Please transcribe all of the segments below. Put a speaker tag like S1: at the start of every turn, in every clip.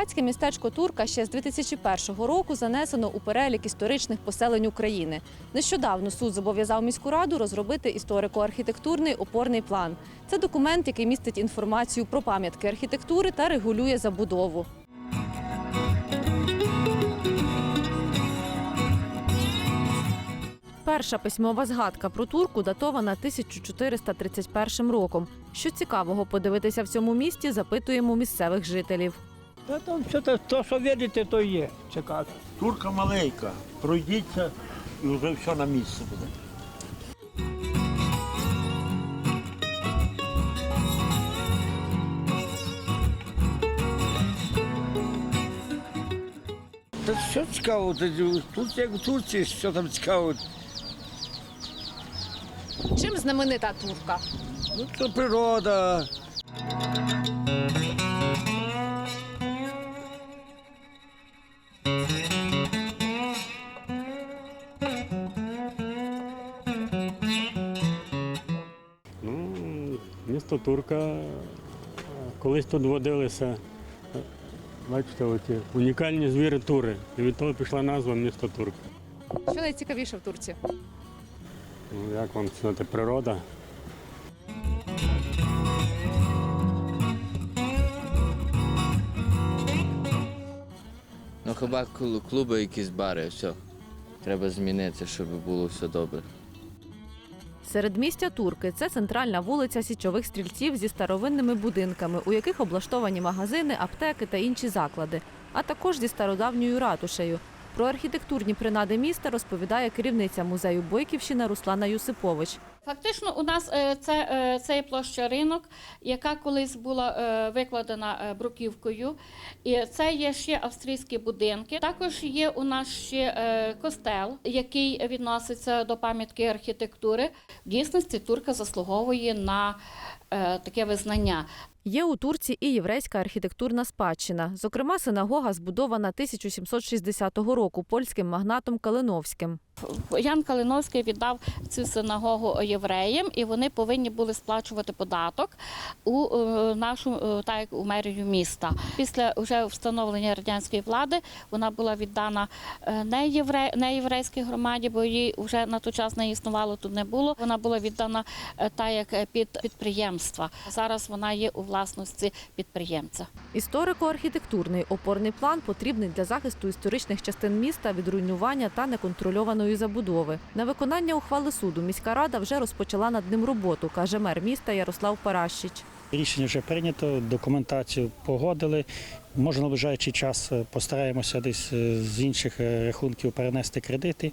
S1: Карпатське містечко Турка ще з 2001 року занесено у перелік історичних поселень України. Нещодавно суд зобов'язав міську раду розробити історико-архітектурний опорний план. Це документ, який містить інформацію про пам'ятки архітектури та регулює забудову. Перша письмова згадка про турку датована 1431 роком. Що цікавого подивитися в цьому місті, запитуємо місцевих жителів.
S2: Та там все те, то, що видите, то є. Чекати.
S3: Турка маленька, пройдіться і вже все на місці буде.
S2: Та що цікаво, тут як в Турції, що там цікаво.
S1: Чим знаменита турка?
S2: Ну, це природа.
S4: Турка. Колись тут водилися, е, бачите, оті унікальні звіри тури. І від того пішла назва місто Турка.
S1: Що найцікавіше в Турці?
S4: Ну, як вам сказати, природа.
S5: Ну хіба клуби, якісь бари, все. Треба змінити, щоб було все добре.
S1: Середмістя Турки це центральна вулиця січових стрільців зі старовинними будинками, у яких облаштовані магазини, аптеки та інші заклади, а також зі стародавньою ратушею. Про архітектурні принади міста розповідає керівниця музею Бойківщина Руслана Юсипович.
S6: Фактично, у нас е, це, е, це площа ринок, яка колись була е, викладена бруківкою. І це є ще австрійські будинки. Також є у нас ще костел, який відноситься до пам'ятки архітектури. В дійсності турка заслуговує на таке визнання.
S1: Є у Турці і єврейська архітектурна спадщина. Зокрема, синагога збудована 1760 року польським магнатом Калиновським.
S6: Ян Калиновський віддав цю синагогу євреям, і вони повинні були сплачувати податок у е, нашу е, так як у мерію міста. Після вже встановлення радянської влади вона була віддана е, не євре, не єврейській громаді, бо її вже на той час не існувало, тут не було. Вона була віддана так як під підприємства. Зараз вона є у власності підприємця.
S1: Історико-архітектурний опорний план потрібний для захисту історичних частин міста від руйнування та неконтрольованої забудови. На виконання ухвали суду міська рада вже розпочала над ним роботу, каже мер міста Ярослав Паращич.
S7: Рішення вже прийнято, документацію погодили. Може, наближаючий час е, постараємося десь е, з інших е, рахунків перенести кредити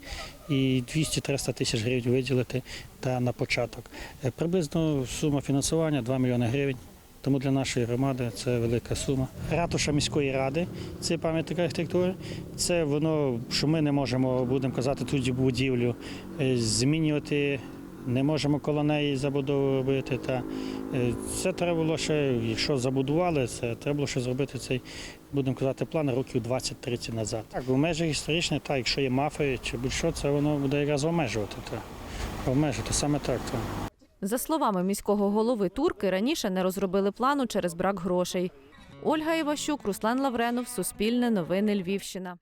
S7: і 200-300 тисяч гривень виділити та на початок. Приблизно сума фінансування 2 мільйони гривень. Тому для нашої громади це велика сума. Ратуша міської ради це пам'ятник архітектури. Це воно, що ми не можемо, будемо казати, ту будівлю е, змінювати, не можемо коло неї забудову робити. Та е, це треба було ще, якщо забудували, це треба було ще зробити цей, будемо казати, план років 20-30 назад. Так, в межах історичних, так, якщо є мафи чи будь-що, це воно буде якраз обмежувати. Обмежувати саме так. так.
S1: За словами міського голови Турки, раніше не розробили плану через брак грошей. Ольга Іващук, Руслан Лавренов, Суспільне новини Львівщина.